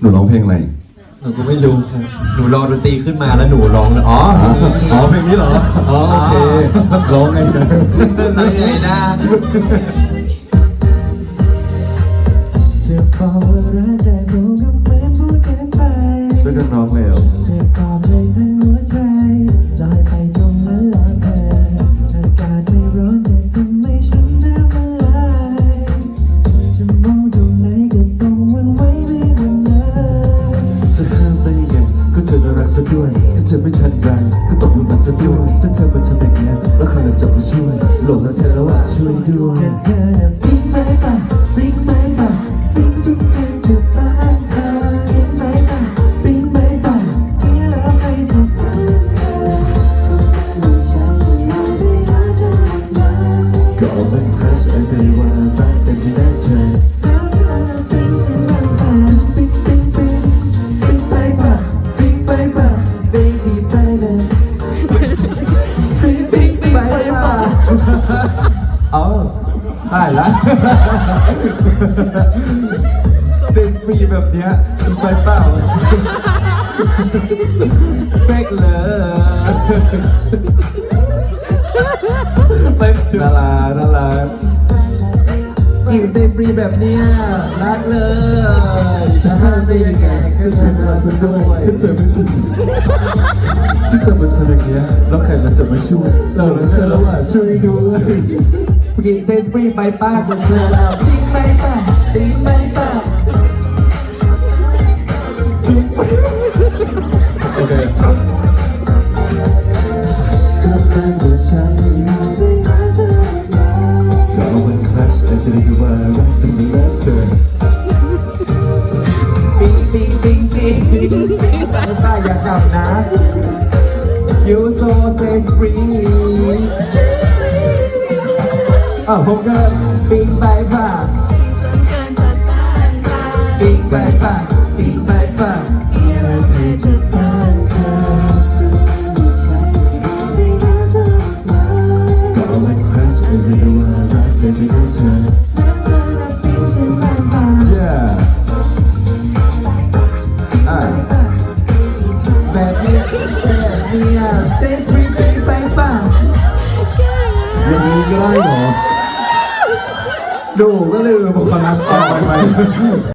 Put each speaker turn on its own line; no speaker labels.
หนูร้องเพลงอะไร
หนูก็ไม่รู้ครับหนูรอดนตรีขึ้นมาแล้วหนูร้องเลยอ๋อ
อ๋อเพลงนี้เหรอ อ๋อโอเค ร้องไงนะ
ร้องไงนะ
จะบอกว่ารักแต่คงก็เหมือนพูดกันไป
ช่วยกันร้องเร็ว
เธอกอดเลยทั้งหัวใจลอยไป อไม่ทันไร
ก็ตกลงมาซะด้วยถ้าเธอมาทำอย่างนี้แล้วใครจะมาช่วยหลงแล้วเธอแล้วอะช่วยด้วย
เธอน่ะปิ๊งไหมป่ะปิ๊งไหมป่ะปิ๊งทุกคืนจะบ้านเธอปิ๊งไหมป่ะปิ๊งไหมป่ะปิ๊งแล้วใครจะบ้านเธอทุกคืนฉันไม่ได้หาเธอมา
ก็เอาเป็นครัชไอ้เดย์ว่ารักแต่ที่ได้เธอ
อ๋
อได้ละเซนส์ปีแบบเนี้ยไปเปล่าเป๊กเลยไป
น่ารักน่ารัก
อยู่เซนส์ปีแบบเนี้ยรักเลยจะห้ามได้ยังไงก็เธอรักฉันด้วย
ถ้าเธอไม่ช่วย ที่จะมาทำอย่างนี้ยแล้วใครมันจะมาช่วยเราแล้วเธอแล้วอะช่วยด้วย
เมื่อกี้เซส์ปีไปป้ากับเธอแล้ว
ปิ๊งไปป่ะ ไปป้า
อย่า
ขับนะ You so say free
อ้าวพบกัน
ปิ๊งไปป้าปิ๊งไปป้าปิ๊งไป นี้ย say free ปิ๊งไปป้า
อย่างนี้ก็ได้เหรอ
ดูก็เลยบอกคนรักต่อไป